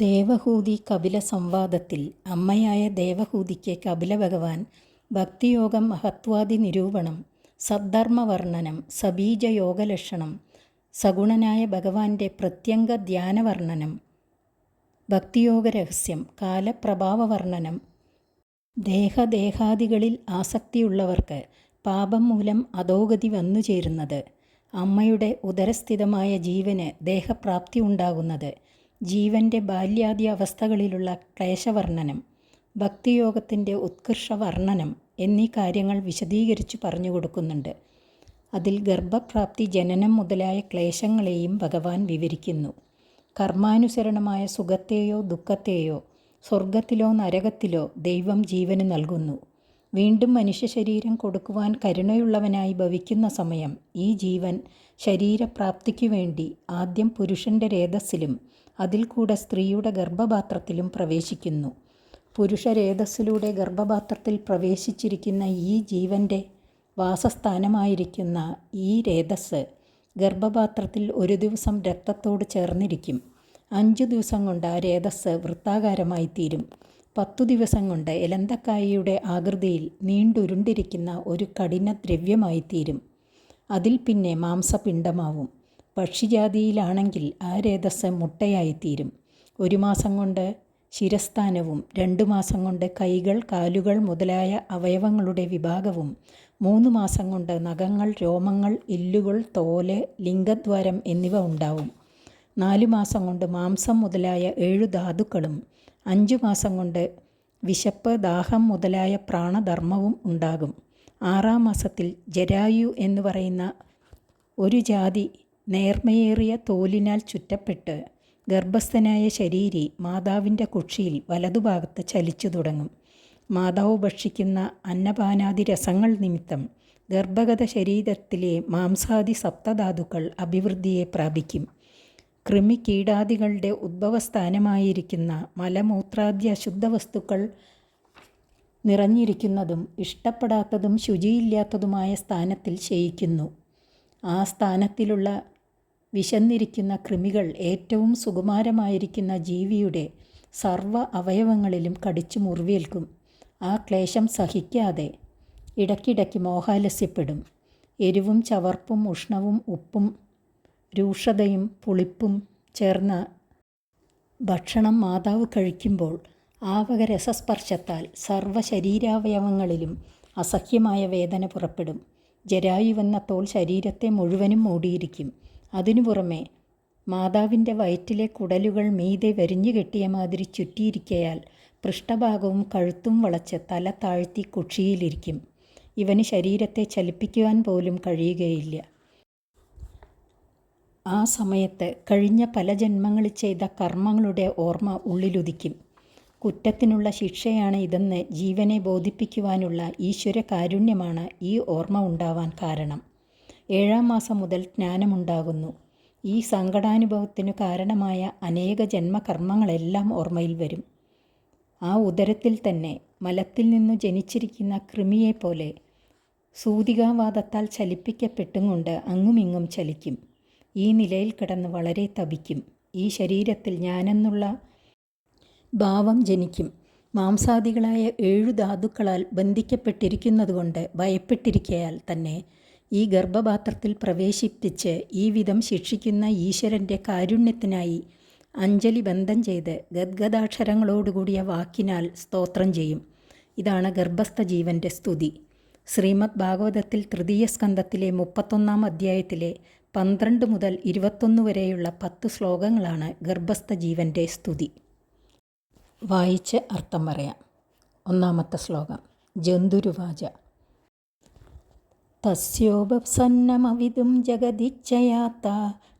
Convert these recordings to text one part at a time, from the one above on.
ദേവഹൂതി കപില സംവാദത്തിൽ അമ്മയായ ദേവഹൂതിക്ക് കപില ഭഗവാൻ ഭക്തിയോഗം മഹത്വാദി നിരൂപണം സദ്ധർമ്മവർണനം സബീജയോഗലക്ഷണം സഗുണനായ ഭഗവാന്റെ പ്രത്യംഗ ധ്യാനവർണനം ഭക്തിയോഗ രഹസ്യം കാലപ്രഭാവവർണനം ദേഹദേഹാദികളിൽ ആസക്തിയുള്ളവർക്ക് പാപം മൂലം അധോഗതി വന്നു ചേരുന്നത് അമ്മയുടെ ഉദരസ്ഥിതമായ ജീവന് ദേഹപ്രാപ്തി ഉണ്ടാകുന്നത് ജീവന്റെ ബാല്യാദി അവസ്ഥകളിലുള്ള ക്ലേശവർണനം ഭക്തിയോഗത്തിന്റെ ഉത്കർഷ വർണനം എന്നീ കാര്യങ്ങൾ വിശദീകരിച്ചു പറഞ്ഞു കൊടുക്കുന്നുണ്ട്. അതിൽ ഗർഭപ്രാപ്തി ജനനം മുതലായ ക്ലേശങ്ങളെയും ഭഗവാൻ വിവരിക്കുന്നു. കർമാനുസരണമായ സുഖത്തെയോ ദുഃഖത്തെയോ സ്വർഗത്തിലോ നരകത്തിലോ ദൈവം ജീവന് നൽകുന്നു. വീണ്ടും മനുഷ്യ ശരീരം കൊടുക്കുവാൻ കരുണയുള്ളവനായി ഭവിക്കുന്ന സമയം ഈ ജീവൻ ശരീരപ്രാപ്തിക്കു വേണ്ടി ആദ്യം പുരുഷന്റെ രേതസ്സിലും അതിൽ കൂടെ സ്ത്രീയുടെ ഗർഭപാത്രത്തിലും പ്രവേശിക്കുന്നു. പുരുഷരേതസ്സിലൂടെ ഗർഭപാത്രത്തിൽ പ്രവേശിച്ചിരിക്കുന്ന ഈ ജീവന്റെ വാസസ്ഥാനമായിരിക്കുന്ന ഈ രേതസ് ഗർഭപാത്രത്തിൽ ഒരു ദിവസം രക്തത്തോട് ചേർന്നിരിക്കും. അഞ്ചു ദിവസം കൊണ്ട് ആ രേതസ് വൃത്താകാരമായി തീരും പത്തു ദിവസം കൊണ്ട് എലന്തക്കായയുടെ ആകൃതിയിൽ നീണ്ടുരുണ്ടിരിക്കുന്ന ഒരു കഠിന ദ്രവ്യമായി തീരും അതിൽ പിന്നെ മാംസപിണ്ഡമാവും. പക്ഷിജാതിയിലാണെങ്കിൽ ആ രേതസ് മുട്ടയായിത്തീരും. ഒരു മാസം കൊണ്ട് ശിരസ്ഥാനവും രണ്ടു മാസം കൊണ്ട് കൈകൾ കാലുകൾ മുതലായ അവയവങ്ങളുടെ വിഭാഗവും മൂന്ന് മാസം കൊണ്ട് നഖങ്ങൾ രോമങ്ങൾ ഇല്ലുകൾ തോൽ ലിംഗദ്വാരം എന്നിവ ഉണ്ടാവും. നാലു മാസം കൊണ്ട് മാംസം മുതലായ ഏഴു ധാതുക്കളും അഞ്ചു മാസം കൊണ്ട് വിശപ്പ് ദാഹം മുതലായ പ്രാണധർമ്മവും ഉണ്ടാകും. ആറാം മാസത്തിൽ ജരായു എന്ന് പറയുന്ന ഒരു ജാതി നേർമയേറിയ തോലിനാൽ ചുറ്റപ്പെട്ട് ഗർഭസ്ഥനായ ശരീരി മാതാവിന്റെ കുക്ഷിയിൽ വലതുഭാഗത്ത് ചലിച്ചു തുടങ്ങും. മാതാവ് ഭക്ഷിക്കുന്ന അന്നപാനാദി രസങ്ങൾ നിമിത്തം ഗർഭഗത ശരീരത്തിലെ മാംസാദി സപ്തധാതുക്കൾ അഭിവൃദ്ധിയെ പ്രാപിക്കും. കൃമി കീടാദികളുടെ ഉദ്ഭവസ്ഥാനമായിരിക്കുന്ന മലമൂത്രാദ്യ അശുദ്ധ വസ്തുക്കൾ നിറഞ്ഞിരിക്കുന്നതും ഇഷ്ടപ്പെടാത്തതും ശുചിയില്ലാത്തതുമായ സ്ഥാനത്തിൽ ശയിക്കുന്നു. ആ സ്ഥാനത്തിലുള്ള വിശന്നിരിക്കുന്ന കൃമികൾ ഏറ്റവും സുകുമാരമായിരിക്കുന്ന ജീവിയുടെ സർവ അവയവങ്ങളിലും കടിച്ചു മുറിവേൽക്കും. ആ ക്ലേശം സഹിക്കാതെ ഇടയ്ക്കിടയ്ക്ക് മോഹാലസ്യപ്പെടും. എരിവും ചവർപ്പും ഉഷ്ണവും ഉപ്പും രൂക്ഷതയും പുളിപ്പും ചേർന്ന ഭക്ഷണം മാതാവ് കഴിക്കുമ്പോൾ ആവക രസസ്പർശത്താൽ സർവ ശരീരാവയവങ്ങളിലും അസഹ്യമായ വേദന പുറപ്പെടും. ജരായുവെന്ന തോൾ ശരീരത്തെ മുഴുവനും മൂടിയിരിക്കും. അതിനു പുറമെ മാതാവിന്റെ വയറ്റിലെ കുടലുകൾ മീതെ വരിഞ്ഞു കെട്ടിയ മാതിരി ചുറ്റിയിരിക്കയാൽ പൃഷ്ഠഭാഗവും കഴുത്തും വളച്ച് തല താഴ്ത്തി കുക്ഷിയിലിരിക്കും. ഇവന് ശരീരത്തെ ചലിപ്പിക്കുവാൻ പോലും കഴിയുകയില്ല. ആ സമയത്ത് കഴിഞ്ഞ പല ജന്മങ്ങളിൽ ചെയ്ത കർമ്മങ്ങളുടെ ഓർമ്മ ഉള്ളിലുദിക്കും. കുറ്റത്തിനുള്ള ശിക്ഷയാണ് ഇതെന്ന് ജീവനെ ബോധിപ്പിക്കുവാനുള്ള ഈശ്വര കാരുണ്യമാണ് ഈ ഓർമ്മ ഉണ്ടാവാൻ കാരണം. ഏഴാം മാസം മുതൽ ജ്ഞാനമുണ്ടാകുന്നു. ഈ സങ്കടാനുഭവത്തിനു കാരണമായ അനേക ജന്മകർമ്മങ്ങളെല്ലാം ഓർമ്മയിൽ വരും. ആ ഉദരത്തിൽ തന്നെ മലത്തിൽ നിന്നു ജനിച്ചിരിക്കുന്ന കൃമിയെപ്പോലെ സൂതികാവാദത്താൽ ചലിപ്പിക്കപ്പെട്ടും കൊണ്ട് അങ്ങുമിങ്ങും ചലിക്കും. ഈ നിലയിൽ കിടന്ന് വളരെ തപിക്കും. ഈ ശരീരത്തിൽ ഞാനെന്നുള്ള ഭാവം ജനിക്കും. മാംസാദികളായ ഏഴു ധാതുക്കളാൽ ബന്ധിക്കപ്പെട്ടിരിക്കുന്നതുകൊണ്ട് ഭയപ്പെട്ടിരിക്കയാൽ തന്നെ ഈ ഗർഭപാത്രത്തിൽ പ്രവേശിപ്പിച്ച് ഈ വിധം ശിക്ഷിക്കുന്ന ഈശ്വരന്റെ കാരുണ്യത്തിനായി അഞ്ജലി ബന്ധം ചെയ്ത് ഗദ്ഗദാക്ഷരങ്ങളോടുകൂടിയ വാക്കിനാൽ സ്തോത്രം ചെയ്യും. ഇതാണ് ഗർഭസ്ഥ ജീവന്റെ സ്തുതി. ശ്രീമദ് ഭാഗവതത്തിൽ തൃതീയ സ്കന്ധത്തിലെ മുപ്പത്തൊന്നാം അധ്യായത്തിലെ പന്ത്രണ്ട് മുതൽ ഇരുപത്തൊന്ന് വരെയുള്ള പത്ത് ശ്ലോകങ്ങളാണ് ഗർഭസ്ഥ ജീവന്റെ സ്തുതി. വായിച്ച് അർത്ഥം പറയാം. ഒന്നാമത്തെ ശ്ലോകം. ജന്തുരുവാച. തസ്യോപസന്നമവിതും ജഗതിച്ഛയാത്ത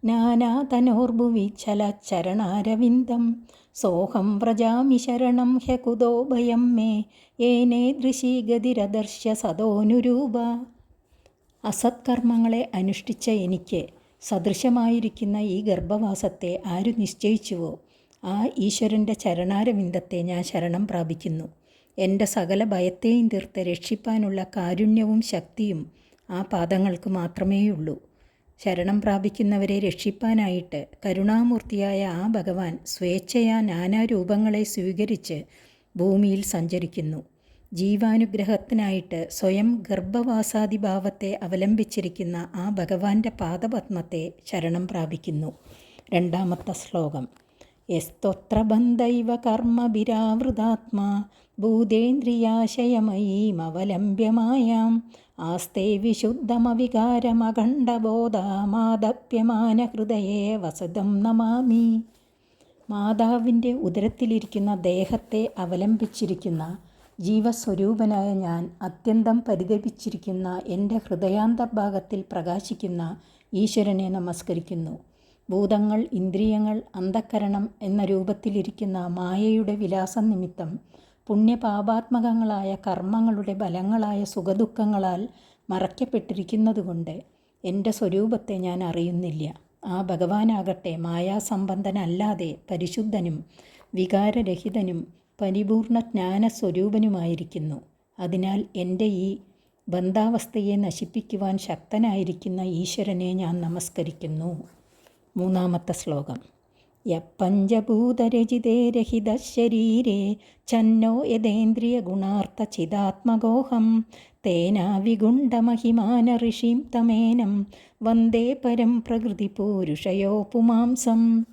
നാനാതനോർഭുവി ചലച്ചരണാരവിന്ദം സോഹം വ്രജാമി ശരണം ഹ്യകുതോ ഭയം മേ ഏനേ ദൃശീഗതിരദർശ്യ സദോനുരൂപ. അസത്കർമ്മങ്ങളെ അനുഷ്ഠിച്ച എനിക്ക് സദൃശമായിരിക്കുന്ന ഈ ഗർഭവാസത്തെ ആരു നിശ്ചയിച്ചുവോ? ആ ഈശ്വരന്റെ ചരണാരവിന്ദത്തെ ഞാൻ ശരണം പ്രാപിക്കുന്നു. എന്റെ സകല ഭയത്തെയും തീർത്ത് രക്ഷിപ്പാനുള്ള കാരുണ്യവും ശക്തിയും ആ പാദങ്ങൾക്ക് മാത്രമേയുള്ളൂ. ശരണം പ്രാപിക്കുന്നവരെ രക്ഷിപ്പാനായിട്ട് കരുണാമൂർത്തിയായ ആ ഭഗവാൻ സ്വേച്ഛയാ നാനാരൂപങ്ങളെ സ്വീകരിച്ച് ഭൂമിയിൽ സഞ്ചരിക്കുന്നു. ജീവാനുഗ്രഹത്തിനായിട്ട് സ്വയം ഗർഭവാസാദിഭാവത്തെ അവലംബിച്ചിരിക്കുന്ന ആ ഭഗവാന്റെ പാദപത്മത്തെ ശരണം പ്രാപിക്കുന്നു. രണ്ടാമത്തെ ശ്ലോകം. യസ്ത്വത്രബന്ധൈവ കർമ്മഭിരാവൃതാത്മാ ഭൂതേന്ദ്രിയാശയമയീമവലംബ്യമായാം ആസ്തേ വിശുദ്ധമവികാരമഖണ്ഡബോധമാദപ്യമാന ഹൃദയേ വസതം നമാമി. മാതാവിന്റെ ഉദരത്തിലിരിക്കുന്ന ദേഹത്തെ അവലംബിച്ചിരിക്കുന്ന ജീവസ്വരൂപനായ ഞാൻ അത്യന്തം പരിതപിച്ചിരിക്കുന്ന എന്റെ ഹൃദയാന്തർഭാഗത്തിൽ പ്രകാശിക്കുന്ന ഈശ്വരനെ നമസ്കരിക്കുന്നു. ഭൂതങ്ങൾ ഇന്ദ്രിയങ്ങൾ അന്ധക്കരണം എന്ന രൂപത്തിലിരിക്കുന്ന മായയുടെ വിലാസം നിമിത്തം പുണ്യപാപാത്മകങ്ങളായ കർമ്മങ്ങളുടെ ബലങ്ങളായ സുഖദുഃഖങ്ങളാൽ മറയ്ക്കപ്പെട്ടിരിക്കുന്നതുകൊണ്ട് എന്റെ സ്വരൂപത്തെ ഞാൻ അറിയുന്നില്ല. ആ ഭഗവാനാകട്ടെ മായാസംബന്ധനല്ലാതെ പരിശുദ്ധനും വികാരരഹിതനും പരിപൂർണ ജ്ഞാനസ്വരൂപനുമായിരിക്കുന്നു. അതിനാൽ എന്റെ ഈ ബന്ധാവസ്ഥയെ നശിപ്പിക്കുവാൻ ശക്തനായിരിക്കുന്ന ഈശ്വരനെ ഞാൻ നമസ്കരിക്കുന്നു. മൂന്നാമത്തെ ശ്ലോകം. യപ്പഞ്ചഭൂതരചിതേ ഗുണാർത്ഥ ചിതാത്മഗോഹം തേനാ വിഗുണ്ടമഹിമാന ഋഷിം തമേനം വന്ദേ പരം പ്രകൃതി പൂരുഷയോ പുമാംസം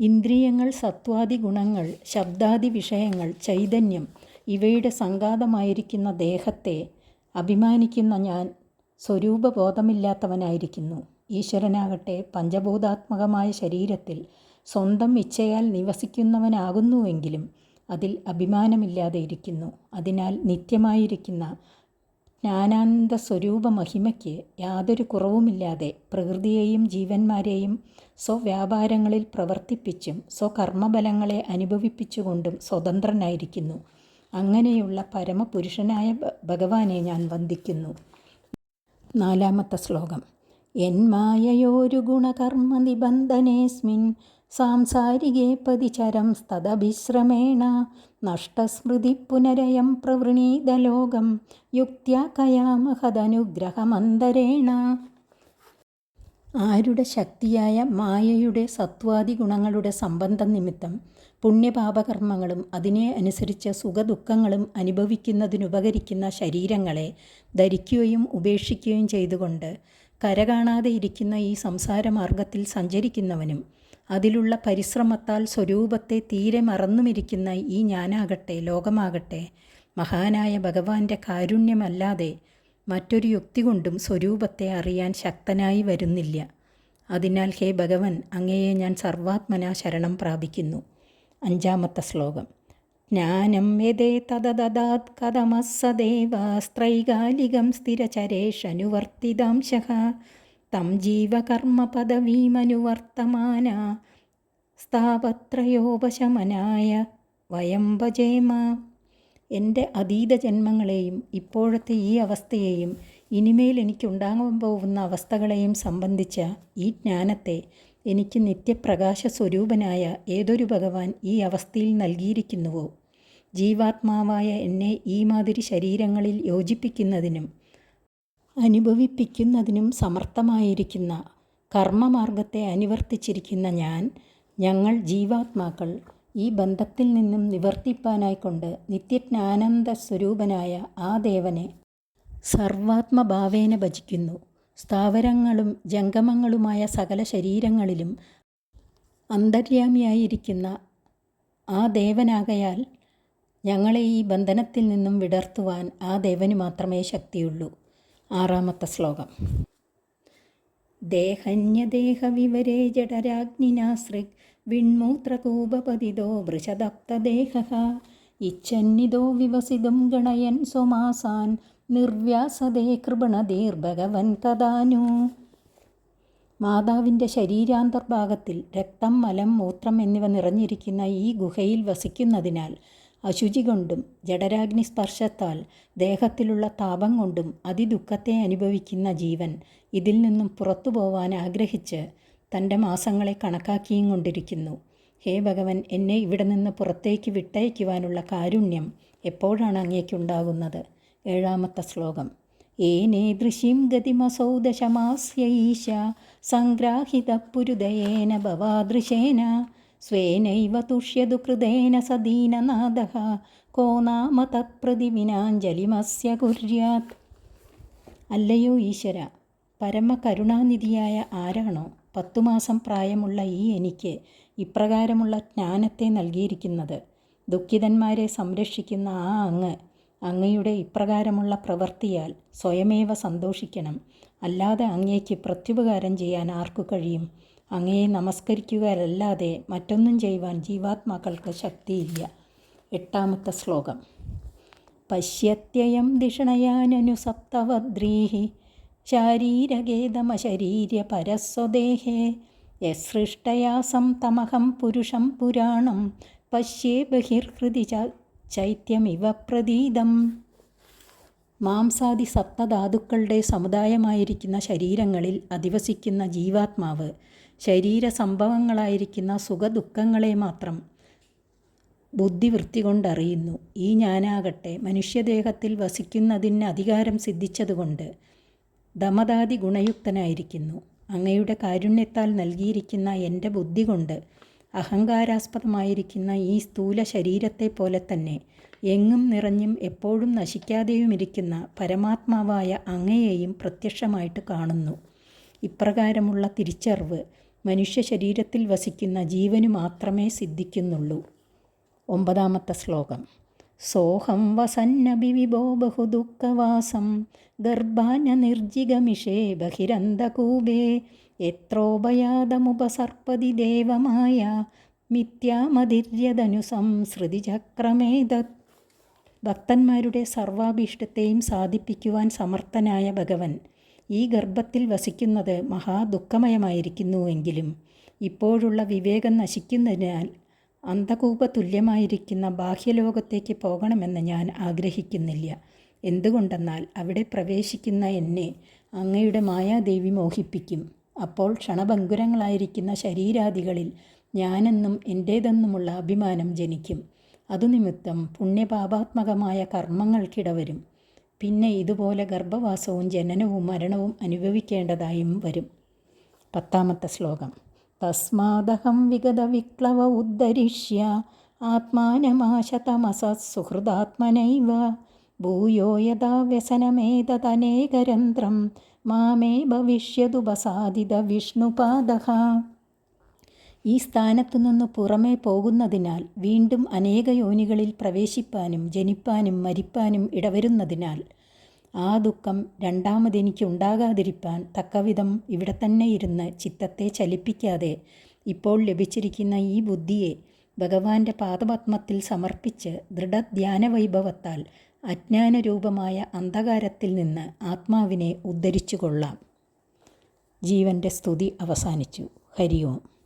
ഇന്ദ്രിയങ്ങൾ സത്വാദി ഗുണങ്ങൾ ശബ്ദാദി വിഷയങ്ങൾ ചൈതന്യം ഇവയുടെ സംഘാതമായിരിക്കുന്ന ദേഹത്തെ അഭിമാനിക്കുന്ന ഞാൻ സ്വരൂപബോധമില്ലാത്തവനായിരിക്കുന്നു. ഈശ്വരനാകട്ടെ പഞ്ചഭൂതാത്മകമായ ശരീരത്തിൽ സ്വന്തം ഇച്ഛയാൽ നിവസിക്കുന്നവനാകുന്നുവെങ്കിലും അതിൽ അഭിമാനമില്ലാതെ ഇരിക്കുന്നു. അതിനാൽ നിത്യമായിരിക്കുന്ന ജ്ഞാനാനന്ദ സ്വരൂപ മഹിമയ്ക്ക് യാതൊരു കുറവുമില്ലാതെ പ്രകൃതിയെയും ജീവന്മാരെയും സ്വവ്യാപാരങ്ങളിൽ പ്രവർത്തിപ്പിച്ചും സ്വകർമ്മബലങ്ങളെ അനുഭവിപ്പിച്ചുകൊണ്ടും സ്വതന്ത്രനായിരിക്കുന്നു. അങ്ങനെയുള്ള പരമപുരുഷനായ ഭഗവാനെ ഞാൻ വന്ദിക്കുന്നു. നാലാമത്തെ ശ്ലോകം. എന്മായയോരു ഗുണകർമ്മ നിബന്ധനേസ്മിൻ സാംസാരികേ പതിചരം സ്തദഭിശ്രമേണ നഷ്ടസ്മൃതി പുനരയം പ്രവൃണീതലോകം യുക്ത്യാ കയാമഹദനുഗ്രഹമന്തരേണ ആരുടെ ശക്തിയായ മായയുടെ സത്വാദി ഗുണങ്ങളുടെ സംബന്ധം നിമിത്തം പുണ്യപാപകർമ്മങ്ങളും അതിനെ അനുസരിച്ച സുഖദുഃഖങ്ങളും അനുഭവിക്കുന്നതിനുപകരിക്കുന്ന ശരീരങ്ങളെ ധരിക്കുകയും ഉപേക്ഷിക്കുകയും ചെയ്തുകൊണ്ട് കരകാണാതെ ഇരിക്കുന്ന ഈ സംസാരമാർഗത്തിൽ സഞ്ചരിക്കുന്നവനും അതിലുള്ള പരിശ്രമത്താൽ സ്വരൂപത്തെ തീരെ മറന്നുമിരിക്കുന്ന ഈ ഞാനാകട്ടെ ലോകമാകട്ടെ മഹാനായ ഭഗവാന്റെ കാരുണ്യമല്ലാതെ മറ്റൊരു യുക്തി കൊണ്ടും സ്വരൂപത്തെ അറിയാൻ ശക്തനായി വരുന്നില്ല. അതിനാൽ ഹേ ഭഗവൻ അങ്ങയെ ഞാൻ സർവാത്മന ശരണം പ്രാപിക്കുന്നു. അഞ്ചാമത്തെ ശ്ലോകം. ജ്ഞാനം യദേ തദദാത് കഥമസ്സദേവ സ്ഥിരചരേഷനുവർത്തിതാംശ തം ജീവകർമ്മ പദവീമനുവർത്തമാന സ്ഥാപത്രയോപശമനായ വയം ഭജേമ. എന്റെ അതീത ജന്മങ്ങളെയും ഇപ്പോഴത്തെ ഈ അവസ്ഥയെയും ഇനിമേൽ എനിക്കുണ്ടാകാൻ പോകുന്ന അവസ്ഥകളെയും സംബന്ധിച്ച ഈ ജ്ഞാനത്തെ എനിക്ക് നിത്യപ്രകാശ സ്വരൂപനായ ഏതൊരു ഭഗവാൻ ഈ അവസ്ഥയിൽ നൽകിയിരിക്കുന്നുവോ? ജീവാത്മാവായ എന്നെ ഈ മാതിരി ശരീരങ്ങളിൽ യോജിപ്പിക്കുന്നതിനും അനുഭവിപ്പിക്കുന്നതിനും സമർത്ഥമായിരിക്കുന്ന കർമ്മമാർഗത്തെ അനുവർത്തിച്ചിരിക്കുന്ന ഞാൻ ഞങ്ങൾ ജീവാത്മാക്കൾ ഈ ബന്ധത്തിൽ നിന്നും നിവർത്തിപ്പാനായിക്കൊണ്ട് നിത്യജ്ഞാനന്ദ സ്വരൂപനായ ആ ദേവനെ സർവാത്മഭാവേന ഭജിക്കുന്നു. സ്ഥാവരങ്ങളും ജംഗമങ്ങളുമായ സകല ശരീരങ്ങളിലും അന്തര്യാമിയായിരിക്കുന്ന ആ ദേവനാകയാൽ ഞങ്ങളെ ഈ ബന്ധനത്തിൽ നിന്നും വിടർത്തുവാൻ ആ ദേവന് മാത്രമേ ശക്തിയുള്ളൂ. ആറാമത്തെ ശ്ലോകം. ദേഹന്യദേഹവിവരേ ജഠരാഗ്നിനാസൃക് വിൺമൂത്രകൂപപതിതോ വൃഷദപ്തദേഹ ഇച്ഛന്നിതോ വിവസിതും ഗണയൻ സ്വമാസാൻ. നിർവ്യാസതേ കൃപണതീർഭഗവൻ കഥാനു. മാതാവിന്റെ ശരീരാന്തർഭാഗത്തിൽ രക്തം മലം മൂത്രം എന്നിവ നിറഞ്ഞിരിക്കുന്ന ഈ ഗുഹയിൽ വസിക്കുന്നതിനാൽ അശുചി കൊണ്ടും ജഡരാഗ്നി സ്പർശത്താൽ ദേഹത്തിലുള്ള താപം കൊണ്ടും അതിദുഃഖത്തെ അനുഭവിക്കുന്ന ജീവൻ ഇതിൽ നിന്നും പുറത്തു പോവാൻ ആഗ്രഹിച്ച് തന്റെ മാസങ്ങളെ കണക്കാക്കിയും കൊണ്ടിരിക്കുന്നു. ഹേ ഭഗവൻ എന്നെ ഇവിടെ നിന്ന് പുറത്തേക്ക് വിട്ടയക്കുവാനുള്ള കാരുണ്യം എപ്പോഴാണ് അങ്ങേക്കുണ്ടാകുന്നത് ഏഴാമത്തെ ശ്ലോകം. ഏനേദൃശിം ഗതിമസൗ ദശമാസ്യൈശ സംഗ്രാഹിതപുരുദയേന ഭവാദൃശേന സ്വേനൈവ തുഷ്യതു കൃതേന സദീനനാദഃ കോ നാമ തത്പ്രതി വിനാഞ്ജലിമസ്യ കുര്യാത്. അല്ലയോ ഈശ്വര പരമകരുണാനിധിയായ ആരാണോ പത്തു മാസം പ്രായമുള്ള ഈ എനിക്ക് ഇപ്രകാരമുള്ള ജ്ഞാനത്തെ നൽകിയിരിക്കുന്നത്? ദുഃഖിതന്മാരെ സംരക്ഷിക്കുന്ന ആ അങ്ങ് അങ്ങയുടെ ഇപ്രകാരമുള്ള പ്രവൃത്തിയാൽ സ്വയമേവ സന്തോഷിക്കണം. അല്ലാതെ അങ്ങേക്ക് പ്രത്യുപകാരം ചെയ്യാൻ ആർക്കു കഴിയും? അങ്ങയെ നമസ്കരിക്കുകയല്ലാതെ മറ്റൊന്നും ചെയ്യുവാൻ ജീവാത്മാക്കൾക്ക് ശക്തിയില്ല. എട്ടാമത്തെ ശ്ലോകം. പശ്യത്യയം ധിഷണയാനനു സപ്തവദ്രീഹി ശാരീരഗേതമശരീര്യ പരസ്വദേഹേ യസൃഷ്ടയാസം തമഹം പുരുഷം പുരാണം പശ്യേ ബഹിർഹൃതി ചൈത്യമിവ പ്രതീതം. മാംസാദി സപ്തധാതുക്കളുടെ സമുദായമായിരിക്കുന്ന ശരീരങ്ങളിൽ അധിവസിക്കുന്ന ജീവാത്മാവ് ശരീര സംഭവങ്ങളായിരിക്കുന്ന സുഖദുഃഖങ്ങളെ മാത്രം ബുദ്ധിവൃത്തി കൊണ്ടറിയുന്നു. ഈ ഞാനാകട്ടെ മനുഷ്യദേഹത്തിൽ വസിക്കുന്നതിന് അധികാരം സിദ്ധിച്ചതുകൊണ്ട് ദമദാതി ഗുണയുക്തനായിരിക്കുന്നു. അങ്ങയുടെ കാരുണ്യത്താൽ നൽകിയിരിക്കുന്ന എന്റെ ബുദ്ധി കൊണ്ട് അഹങ്കാരാസ്പദമായിരിക്കുന്ന ഈ സ്ഥൂല ശരീരത്തെ പോലെ തന്നെ എങ്ങും നിറഞ്ഞും എപ്പോഴും നശിക്കാതെയുമിരിക്കുന്ന പരമാത്മാവായ അങ്ങയെയും പ്രത്യക്ഷമായിട്ട് കാണുന്നു. ഇപ്രകാരമുള്ള തിരിച്ചറിവ് മനുഷ്യ ശരീരത്തിൽ വസിക്കുന്ന ജീവനു മാത്രമേ സിദ്ധിക്കുന്നുള്ളൂ. ഒമ്പതാമത്തെ ശ്ലോകം. സോഹം വസന്നഭിവിഭോ ബഹുദുഃഖവാസം ഗർഭാന നിർജിഗമിഷേ ബഹിരന്തകൂപേ എത്രോപയാതമുപസർപ്പതി ദേവമായ മിഥ്യാമതിര്യതനു സംസൃതി ചക്രമേതത് ഭക്തന്മാരുടെ സർവാഭീഷ്ടത്തെയും സാധിപ്പിക്കുവാൻ സമർത്ഥനായ ഭഗവൻ ഈ ഗർഭത്തിൽ വസിക്കുന്നത് മഹാദുഃഖമയമായിരിക്കുന്നുവെങ്കിലും ഇപ്പോഴുള്ള വിവേകം നശിക്കുന്നതിനാൽ അന്ധകൂപ തുല്യമായിരിക്കുന്ന ബാഹ്യലോകത്തേക്ക് പോകണമെന്ന് ഞാൻ ആഗ്രഹിക്കുന്നില്ല. എന്തുകൊണ്ടെന്നാൽ അവിടെ പ്രവേശിക്കുന്ന എന്നെ അങ്ങയുടെ മായാദേവി മോഹിപ്പിക്കും. അപ്പോൾ ക്ഷണഭങ്കുരങ്ങളായിരിക്കുന്ന ശരീരാദികളിൽ ഞാനെന്നും എന്റേതെന്നുമുള്ള അഭിമാനം ജനിക്കും. അതുനിമിത്തം പുണ്യപാപാത്മകമായ കർമ്മങ്ങൾക്കിടവരും. പിന്നെ ഇതുപോലെ ഗർഭവാസവും ജനനവും മരണവും അനുഭവിക്കേണ്ടതായും വരും. പത്താമത്തെ ശ്ലോകം. തസ്മാദഹം വിഗത വിക്ലവ ഉദ്ധരിഷ്യ ആത്മാനമാശതമസ സുഹൃദാത്മനൈവ ഭൂയോ യഥാ വ്യസനമേതനേകരന്ധ്രം മാമേ ഭവിഷ്യതുപസാദിത വിഷ്ണുപാദ ഈ സ്ഥാനത്തു നിന്ന് പുറമേ പോകുന്നതിനാൽ വീണ്ടും അനേക യോനികളിൽ പ്രവേശിപ്പാനും ജനിപ്പാനും മരിപ്പാനും ഇടവരുന്നതിനാൽ ആ ദുഃഖം രണ്ടാമതെനിക്ക് ഉണ്ടാകാതിരിപ്പാൻ തക്കവിധം ഇവിടെ തന്നെ ഇരുന്ന് ചിത്തത്തെ ചലിപ്പിക്കാതെ ഇപ്പോൾ ലഭിച്ചിരിക്കുന്ന ഈ ബുദ്ധിയെ ഭഗവാന്റെ പാദപത്മത്തിൽ സമർപ്പിച്ച് ദൃഢധ്യാന വൈഭവത്താൽ അജ്ഞാനരൂപമായ അന്ധകാരത്തിൽ നിന്ന് ആത്മാവിനെ ഉദ്ധരിച്ചു കൊള്ളാം ജീവന്റെ സ്തുതി അവസാനിച്ചു. ഹരി ഓം.